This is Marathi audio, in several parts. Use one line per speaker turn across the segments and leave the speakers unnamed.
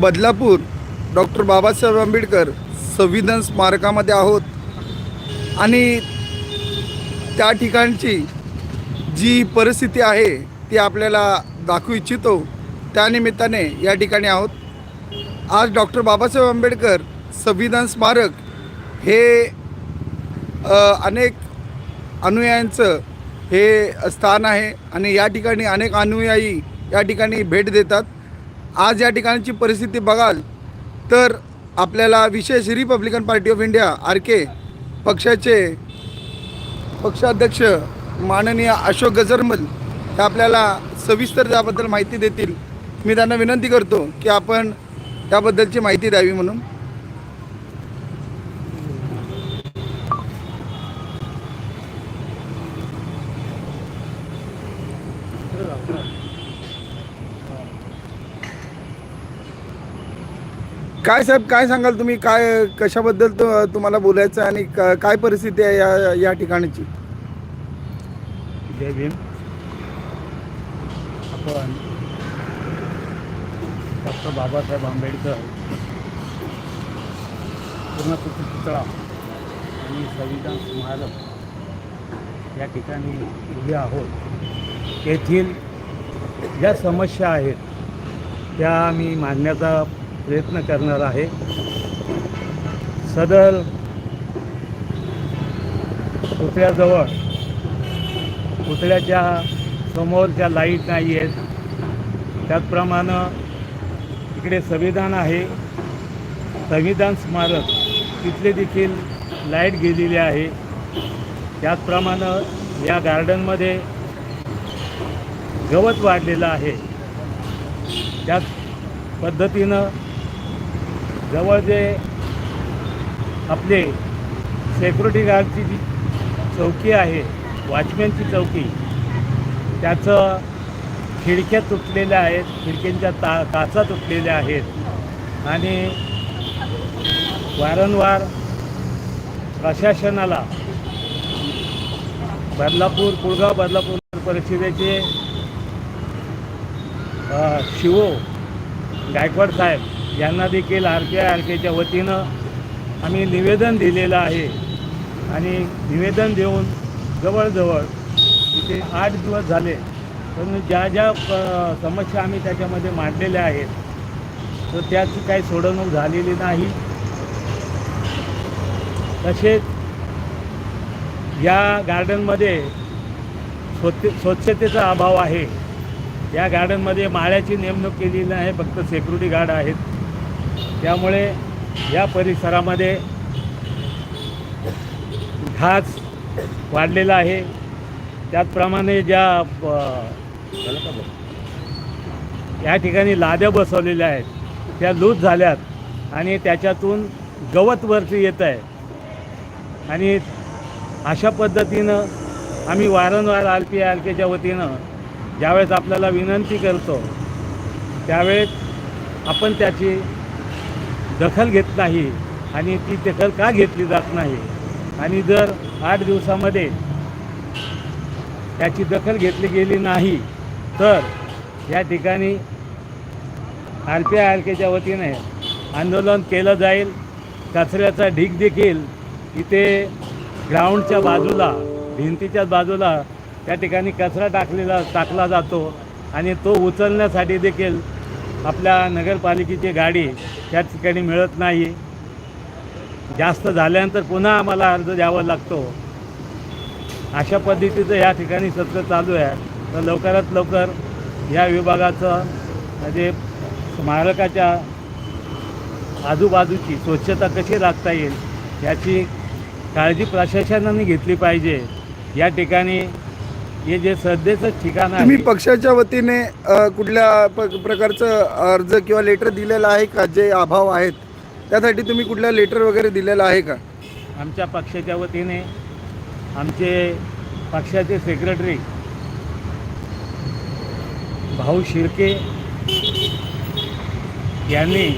बदलापूर डॉक्टर बाबासाहेब आंबेडकर संविधान स्मारकामध्ये आहोत. आणि त्या ठिकाणची जी परिस्थिती आहे ती आपल्याला दाखवू इच्छितो. त्यानिमित्ताने या ठिकाणी आहोत. आज डॉक्टर बाबासाहेब आंबेडकर संविधान स्मारक हे अनेक अनुयायांचं हे स्थान आहे. आणि या ठिकाणी अनेक अनुयायी या ठिकाणी भेट देतात. आज या ठिकाणची परिस्थिती बघाल तर आपल्याला विशेष Republican Party of India R K पक्षाचे पक्षाध्यक्ष माननीय अशोक गजरमल हे आपल्याला सविस्तर त्याबद्दल माहिती देतील. मी त्यांना विनंती करतो की आपण त्याबद्दलची माहिती द्यावी म्हणून. काय साहेब काय सांगाल तुम्ही? काय कशाबद्दल तुम्हाला बोलायचं आहे आणि काय परिस्थिती आहे या या ठिकाणची?
जय भीम. आपण डॉक्टर बाबासाहेब आंबेडकर पूर्णकृती पुतळा आणि संविधान स्मारक या ठिकाणी उभे आहोत. येथील ज्या समस्या आहेत त्या मी मांडण्याचा प्रयत्न करणार आहे. सदर पुतळ्याजवळ पुतळ्याच्या समोरच्या लाइट नाही आहेत. त्याचप्रमाणे इकडे संविधान आहे. संविधान स्मारक तिथले देखील लाइट गेलेली आहे. त्याचप्रमाणे या गार्डनमध्ये गवत वाढलेलं आहे. त्याच पद्धतीनं जवळ जे आपले सेक्युरिटी गार्डची जी चौकी आहे वॉचमॅनची चौकी त्याचं खिडक्या तुटलेल्या आहेत खिडक्यांच्या ता काचा तुटलेल्या आहेत आणि वारंवार प्रशासनाला बदलापूर कुळगाव बदलापूर परिषदेचे शिवो गायकवाड साहेब यांना देखील आर के आर केच्या वतीनं आम्ही निवेदन दिलेलं आहे. आणि निवेदन देऊन जवळजवळ इथे आठ दिवस झाले. पण ज्या ज्या समस्या आम्ही त्याच्यामध्ये मांडलेल्या आहेत तर त्याची काही सोडवणूक झालेली नाही. तसेच या गार्डनमध्ये स्वच्छ स्वच्छतेचा अभाव आहे. या गार्डनमध्ये माळ्याची नेमणूक केलेली आहे फक्त सेक्युरिटी गार्ड आहेत. त्यामुळे या परिसरामध्ये घास वाढलेला आहे. त्याचप्रमाणे ज्या या ठिकाणी लाद्या बसवलेल्या आहेत. त्या लूज झाल्यात आणि त्याच्यातून गवत वरती येत आहे. आणि अशा पद्धतीनं आम्ही वारंवार आर पी आर केच्या वतीनं ज्यावेळेस आपल्याला विनंती करतो त्यावेळेस आपण त्याची दखल घेत नाही आणि ती दखल का घेतली जात नाही? आणि जर आठ दिवसामध्ये त्याची दखल घेतली गेली नाही तर या ठिकाणी आर पी आय आर केच्या वतीने आंदोलन केलं जाईल. कचऱ्याचा ढीग देखील इथे ग्राउंडच्या बाजूला भिंतीच्या बाजूला त्या ठिकाणी कचरा टाकलेला टाकला जातो. आणि तो उचलण्यासाठी देखील आपल्या नगरपालिकेची गाडी त्या ठिकाणी मिळत नाही. जास्त झाल्यानंतर पुन्हा आम्हाला अर्ज द्यावा लागतो. अशा पद्धतीचं या ठिकाणी सत्र चालू आहे. तर लवकरात लवकर या विभागाचं म्हणजे स्मारकाच्या आजूबाजूची स्वच्छता कशी राखता येईल याची काळजी प्रशासनाने घेतली पाहिजे. या ठिकाणी हे जे सध्याचं ठिकाण
तुम्ही
आहे.
पक्षाच्या वतीने अ, कुठल्या प- प्रकारचं अर्ज किंवा लेटर दिलेलं आहे का? जे अभाव आहेत त्यासाठी तुम्ही कुठल्या लेटर वगैरे दिलेलं आहे का?
आमच्या पक्षाच्या वतीने आमचे पक्षाचे सेक्रेटरी भाऊ शिर्के यांनी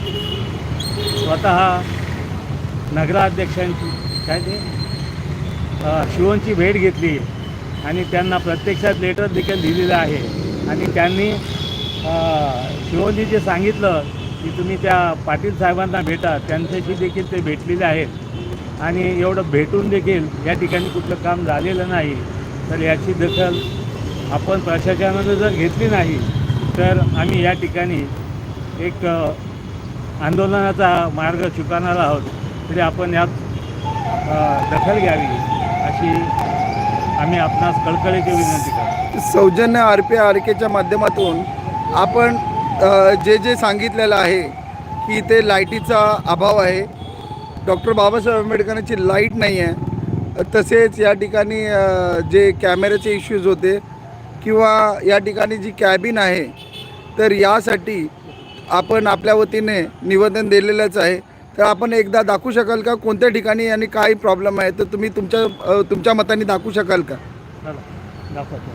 स्वतः नगराध्यक्षांची काय ते अ, शिवोंची भेट घेतली. आणि त्यांना प्रत्यक्षात लेटर देखील दिलेलं आहे. आणि त्यांनी शिवजी जे सांगितलं की तुम्ही त्या पाटील साहेबांना भेटा त्यांच्याशी देखील ते भेटलेले आहेत. आणि एवढं भेटून देखील या ठिकाणी कुठलं काम झालेलं नाही. तर याची दखल आपण प्रशासनानं जर घेतली नाही तर आम्ही या ठिकाणी एक आंदोलनाचा मार्ग स्वीकारणार आहोत. तरी आपण यात दखल घ्यावी अशी आम्ही आपणास कळकळीची विनंती करतो.
सौजन्य आर पी आर केच्या माध्यमातून आपण जे जे सांगितलेलं आहे की इथे लाईटीचा अभाव आहे डॉक्टर बाबासाहेब आंबेडकरांची लाइट नाही आहे तसेच या ठिकाणी जे कॅमेऱ्याचे इश्यूज होते किंवा या ठिकाणी जी कॅबिन आहे तर यासाठी आपण आपल्या वतीने निवेदन दिलेलंच आहे. तर आपण एकदा दाखवू शकाल का? कोणत्या ठिकाणी आणि काय प्रॉब्लेम आहे? तर तुम्ही तुमच्या तुमच्या मताने दाखवू शकाल का?
दाखवतो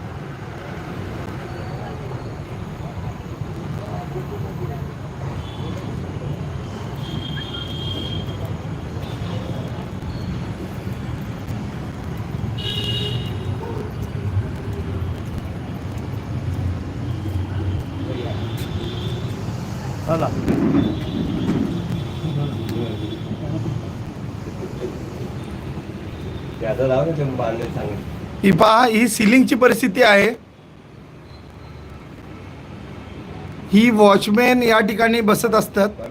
चला
त्याचं लाव ना तुम्ही बांधले सांगितलं
ही पहा ही सिलिंगची परिस्थिती आहे. ही वॉचमॅन या ठिकाणी बसत असतात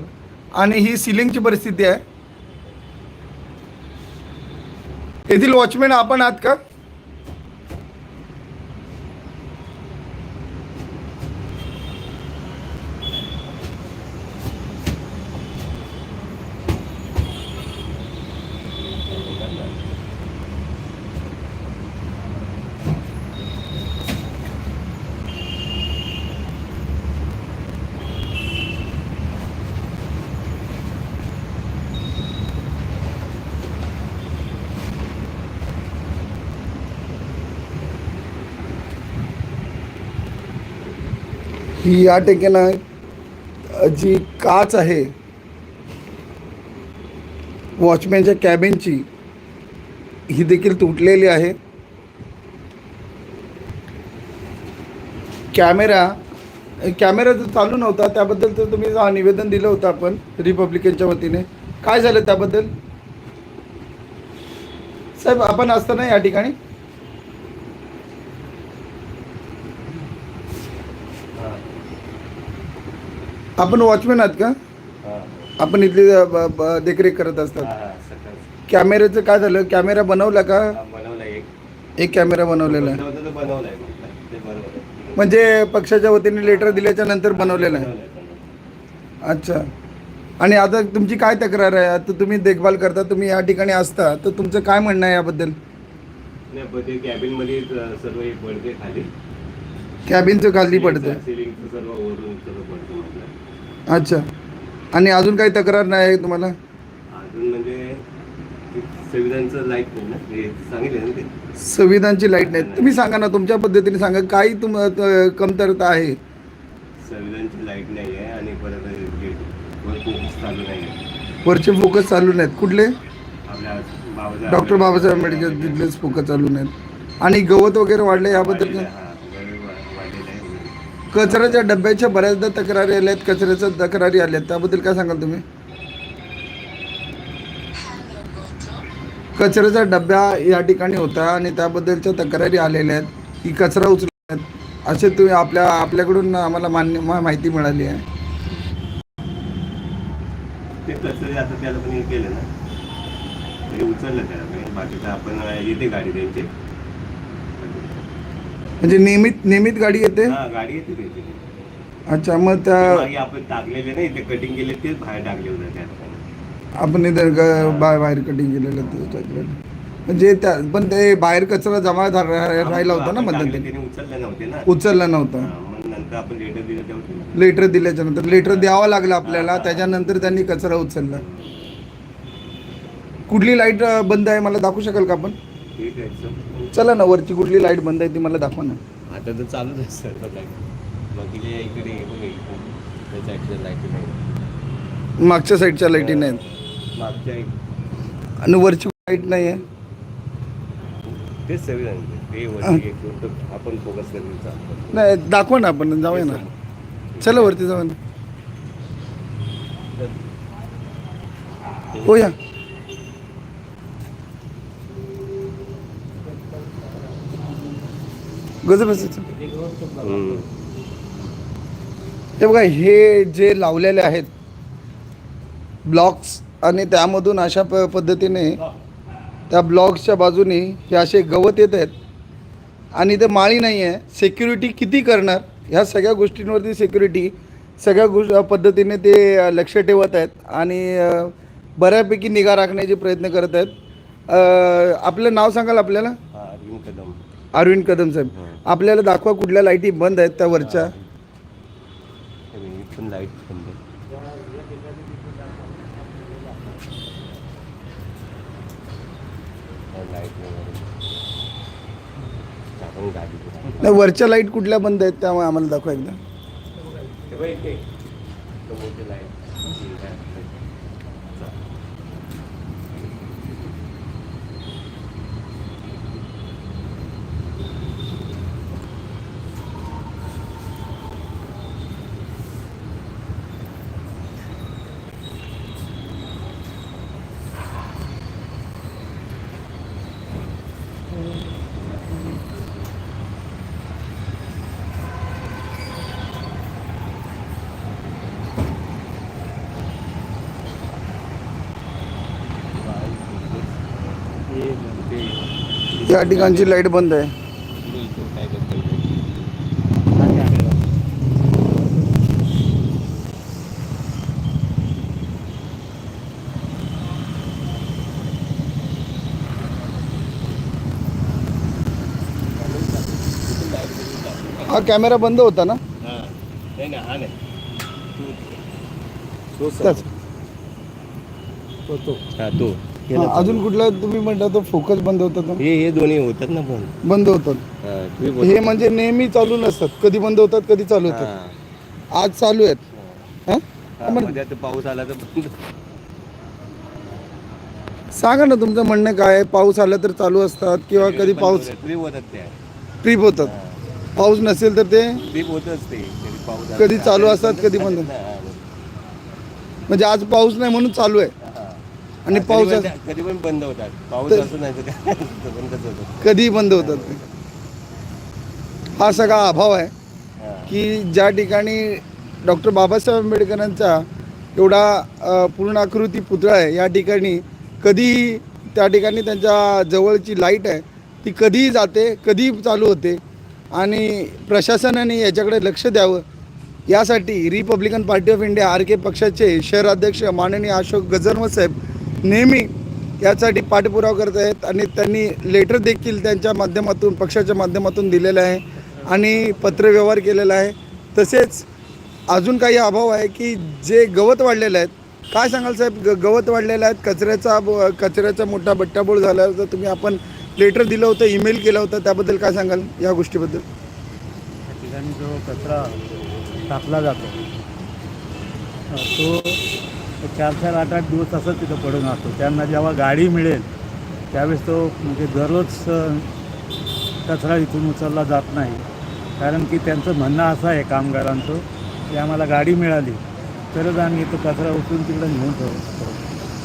आणि ही सिलिंगची परिस्थिती आहे. येथील वॉचमॅन आपण आहात का? ही या ठिकाणी जी काच आहे वॉचमॅनच्या कॅबिनची ही देखील तुटलेली आहे. कॅमेरा कॅमेरा जो चालू नव्हता त्याबद्दल तर तुम्ही निवेदन दिलं होतं आपण रिपब्लिकनच्या वतीने. काय झालं त्याबद्दल? साहेब आपण असताना या ठिकाणी आपण वॉचमॅन आहात का? आपण इथली ब- ब- देखरेख करत असतात.
सकाळ
कॅमेऱ्याचं काय झालं? कॅमेरा बनवला का?
बनवलं एक.
एक कॅमेरा बनवलेला आहे.
बनवलंय. ते.
म्हणजे पक्षाच्या वतीने लेटर दिल्याच्या नंतर बनवलेलं आहे. अच्छा. आणि आता तुमची काय तक्रार आहे? आता तुम्ही देखभाल करता तुम्ही या ठिकाणी असता तर तुमचं काय म्हणणं आहे याबद्दल?
नाही पण ते कॅबिनमध्ये सर्व एक पडते खाली.
कॅबिनचं खाली पडतं
सिलिंगचं सर्व वरून सर्व पडतं
अच्छा. आणि अजून काही तक्रार नाही आहे तुम्हाला?
अजून म्हणजे संविधानचं लाइट नाही ना? हे सांगितलं ना ते?
संविधानची लाइट नाही. तुम्ही सांगा ना तुमच्या पद्धतीने सांगा. काही तुम त- कमतरता आहे?
संविधानची लाइट नाही आहे आणि परत गेट वर फोकस चालू नाही आहे.
वरचे फोकस चालू नाहीत. कुठले?
आपल्या बाबासाहेब
डॉक्टर बाबासाहेब आंबेडकर तिथलेच फोकस चालू नाहीत. आणि गवत वगैरे वाढले याबद्दल काय?
हां,
कचऱ्याच्या डब्याच्या बऱ्याचदा तक्रारी आल्या आहेत कचऱ्याच्या तक्रारी आल्या आहेत त्याबद्दल काय सांगाल तुम्ही? कचऱ्याचा डब्या या ठिकाणी होता आणि त्याबद्दलच्या तक्रारी आलेल्या आहेत. की कचरा उचलत असे तुम्ही आपल्या आपल्याकडून आम्हाला मान्य मा- माहिती मिळाली आहे.
ते कचरे आता त्याला पण हे केलं ना. ते उचललं त्याला. पण. बाकीचं आपण येते गाडी त्यांची
म्हणजे नियमित नियमित गाडी येते?
हा गाडी येते त्यांची.
अच्छा मग त्या
मागे आपण टाकलेले नाही ते कटिंग केले तेच बाहेर टाकले होते त्यात.
आपण इथं ग- बा- बाहेर कटिंग केलेलं ते टाकलेलं. म्हणजे त्या पण ते बाहेर कचरा जमा राहिला होता ना
आपण टाकले,
मध्यंतरी
त्यांनी उचलले नव्हते ना.
उचलला नव्हता.
मग नंतर आपण लेटर दिलं तेव्हा
लेटर दिल्याच्या नंतर लेटर द्यावं लागलं आपल्याला त्याच्यानंतर त्यांनी कचरा उचलला. कुठली लाइट बंद आहे मला दाखवू शकाल का आपण?
ठीक आहे सर.
चला ना वरची कुठली लाइट बंद आहे ती मला दाखवा ना.
आता तर चालूच आहे सर्व लाइट बाकीच्या इकडे हे बघ इकडे. त्याच्या actual light नाही
मागच्या साईडच्या लाईटी नाहीत
मागच्या एक.
आणि वरची लाइट नाही आहे.
तेच संविधान ते वरती एक फक्त आपण फोकस करून चालतो.
नाही दाखवा ना आपण जाऊया ना. चला वरती जाऊया ना. हो या
गजबच
हे बघा हे जे लावलेले आहेत ब्लॉक्स आणि त्यामधून अशा प पद्धतीने त्या ब्लॉक्सच्या बाजूने हे असे गवत येत आहेत. आणि ते माळी नाही आहे सिक्युरिटी किती करणार? ह्या सगळ्या गोष्टींवरती सिक्युरिटी सगळ्या गोष्ट पद्धतीने ते लक्ष ठेवत आहेत. आणि बऱ्यापैकी निगा राखण्याचे प्रयत्न करत आहेत. आपलं नाव सांगाल आपल्याला?
अरविंद कदम
साहेब. आपल्याला दाखवा कुठल्या लाईटी बंद आहेत त्या वरच्या.
लाइट बंद आहे.
नाही वरच्या लाइट कुठल्या बंद आहेत त्यामुळे आम्हाला दाखवा एकदा
हे बघ इथे. तो मोठी लाइट. ही आहे. चा.
हे ते
या ठिकाणची लाइट बंद आहे. हा कॅमेरा बंद होता ना?
हा. हा तो
तो.
हा,
अजून कुठला तुम्ही म्हणता तो फोकस बंद होता तो
हे हे दोन्ही होतात ना पण
बंद होतात
हा, तुम्ही बोला.
हे म्हणजे नेहमी चालू नसतात कधी बंद होतात कधी चालू होतात
हा.
आज चालू आहेत हा?
हा, मध्ये आता पाऊस आला तर बंद.
सांगा ना तुमचं म्हणणं काय आहे पाऊस आला तर चालू असतात किंवा कधी
बंद
पाऊस
होतात. ट्रीप होतात त्या
ट्रिप होतात पाऊस नसेल तर ते
ट्रीप होतच ते कधी पाऊस आला
कधी
तर
चालू असतात,
बंद
कधी बंद.
ना. हा.
म्हणजे आज पाऊस नाही म्हणून चालू आहे. आणि पाऊस
कधी पण बंद होतात. पाऊस असं नाही तर
कधी बंद होतात हा सगळा अभाव आहे. की ज्या ठिकाणी डॉक्टर बाबासाहेब आंबेडकरांचा एवढा अ, पूर्ण आकृती पुतळा आहे या ठिकाणी कधीही त्या ठिकाणी त्यांच्या जवळची लाइट आहे ती कधीही जाते कधीही चालू होते. आणि प्रशासनाने याच्याकडे लक्ष द्यावं. यासाठी Republican Party of India R K पक्षाचे शहराध्यक्ष माननीय अशोक गजरमल साहेब नेहमी यासाठी पाठपुरावा करत आहेत आणि त्यांनी लेटर देखील त्यांच्या माध्यमातून पक्षाच्या माध्यमातून दिलेलं आहे आणि पत्रव्यवहार केलेला आहे. तसेच अजून काही अभाव आहे की जे गवत वाढलेलं आहेत काय सांगाल साहेब? ग गवत वाढलेलं आहेत कचऱ्याचा कचऱ्याचा मोठा बट्टाबोळ झाला तर तुम्ही आपण लेटर दिलं होतं ईमेल केलं होतं. त्याबद्दल काय सांगाल या गोष्टीबद्दल?
ठिकाणी जो कचरा टाकला जातो तो चार चार आठ आठ दिवस असं तिथं पडून असतो त्यांना जेव्हा गाडी मिळेल त्यावेळेस तो म्हणजे दररोज कचरा इथून उचलला जात नाही. कारण की त्यांचं म्हणणं असं आहे कामगारांचं की आम्हाला गाडी मिळाली तरच आम्ही तो कचरा उचलून तिकडे नेऊन ठेवतो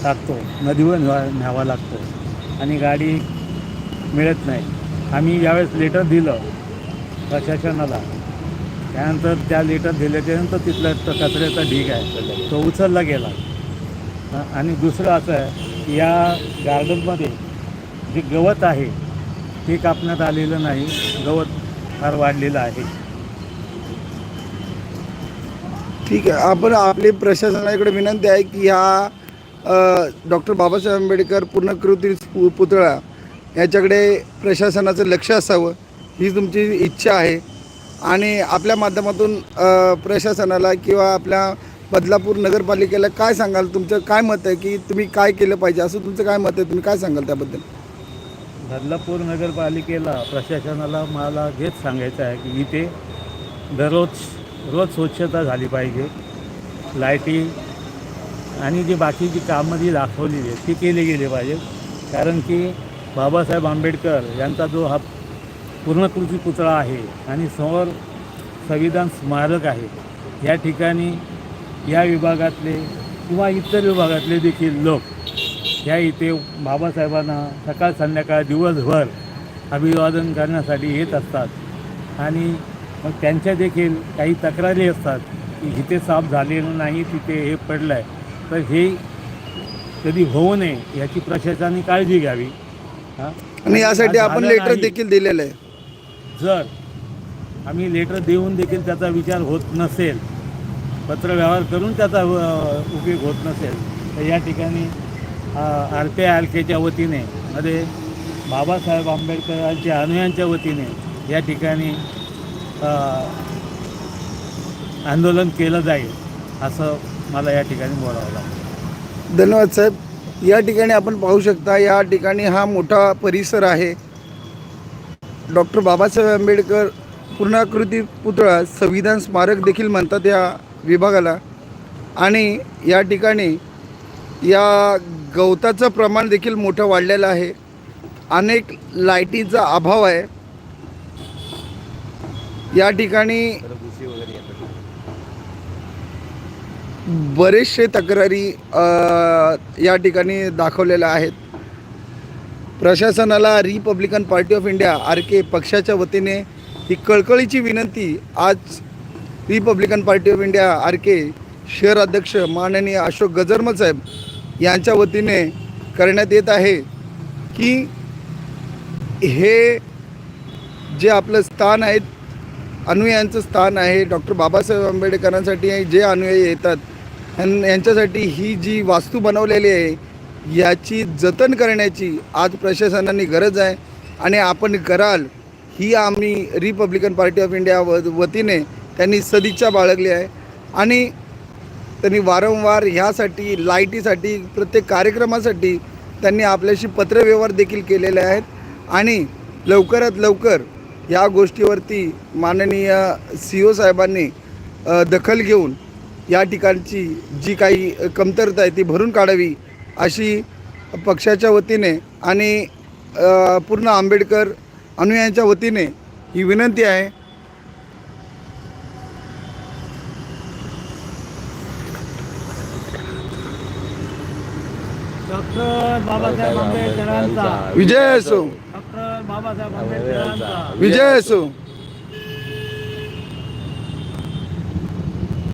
टाकतो. नदीवर न्यावा न्यावा लागतो. आणि गाडी मिळत नाही. आम्ही यावेळेस लेटर दिलं प्रशासनाला. त्यानंतर त्या लेटर दिल्याच्यानंतर तिथला कचऱ्याचा ढीग आहे. तो उचलला गेला. आणि दुसरं असं आहे की या गार्डनमध्ये जे गवत आहे ते कापण्यात आलेलं नाही. गवत फार वाढलेलं आहे.
ठीक आहे. आपण आपली प्रशासनाकडे विनंती आहे की ह्या डॉक्टर बाबासाहेब आंबेडकर पूर्णकृती पु- पुतळा याच्याकडे प्रशासनाचं लक्ष असावं. ही तुमची इच्छा आहे. आणि आपल्या माध्यमातून प्रशासनाला किंवा आपल्या बदलापूर नगरपालिकेला काय सांगाल? तुमचं काय मत आहे की तुम्ही काय केलं पाहिजे? असं तुमचं काय मत आहे? तुम्ही काय सांगाल त्याबद्दल?
बदलापूर नगरपालिकेला प्रशासनाला मला हेच सांगायचं आहे की इथे दररोज रोज स्वच्छता झाली पाहिजे. लाईटी आणि जी बाकीची कामं जी दाखवलेली आहेत ती केली गेली पाहिजे कारण की बाबासाहेब आंबेडकर यांचा जो हा पूर्णकृती पुतळा आहे आणि समोर संविधान स्मारक आहे. या ठिकाणी या विभागातले किंवा इतर विभागातले देखील लोक ह्या इथे बाबासाहेबांना सकाळ संध्याकाळ दिवसभर अभिवादन करण्यासाठी येत असतात. आणि मग त्यांच्या देखील काही तक्रारी असतात की इथे साफ झालेलं नाही तिथे हे पडलं आहे तर हे कधी होऊ नये याची प्रशासनाने काळजी घ्यावी. हां?
आणि यासाठी आपण लेटर. देखील दिलेलं आहे.
जर आम्ही लेटर देऊन देखील त्याचा विचार होत नसेल पत्रव्यवहार करून त्याचा उपयोग होत नसेल तर या ठिकाणी आर पी आर केच्या वतीने मध्ये बाबासाहेब आंबेडकरांच्या अनुयांच्या वतीने या ठिकाणी आंदोलन केलं जाईल असं मला या ठिकाणी बोलावं लागतं.
धन्यवाद साहेब. या ठिकाणी आपण पाहू शकता या ठिकाणी हा मोठा परिसर आहे. डॉक्टर बाबासाहेब आंबेडकर पूर्णाकृती पुतळा संविधान स्मारक देखील म्हणतात या विभागाला. आणि या ठिकाणी या गवताचं प्रमाण देखील मोठं वाढलेलं आहे. अनेक लाईटीचा अभाव आहे. या ठिकाणी बरेचसे तक्रारी या ठिकाणी दाखवलेल्या आहेत. प्रशासनाला Republican Party of India R K पक्षाच्या वतीने ही कळकळीची विनंती. आज Republican Party of India R K शहर अध्यक्ष माननीय अशोक गजरमल साहेब यांच्या वतीने करण्यात येत आहे की हे जे आपलं स्थान आहे अनुयायांचं स्थान आहे डॉक्टर बाबासाहेब आंबेडकरांसाठी जे अनुयायी येतात यांच्यासाठी ही जी वास्तू बनवलेली आहे याची जतन करण्याची आज प्रशासनाने गरज आहे. आणि आपण कराल ही आम्ही रिपब्लिकन पार्टी ऑफ इंडिया व वतीने त्यांनी सदिच्छा बाळगली आहे. आणि त्यांनी वारंवार ह्यासाठी लाईटीसाठी प्रत्येक कार्यक्रमासाठी त्यांनी आपल्याशी पत्रव्यवहार देखील केलेले आहेत. आणि लवकरात लवकर या गोष्टीवरती माननीय सी ओ साहेबांनी दखल घेऊन या ठिकाणची जी काही कमतरता आहे ती भरून काढावी. अशी पक्षाच्या वतीने आणि पूर्ण आंबेडकर अनुयायांच्या वतीने ही विनंती आहे.
डॉक्टर बाबासाहेब आंबेडकरांचा.
विजय असो.
डॉक्टर बाबासाहेब आंबेडकरांचा.
विजय असो.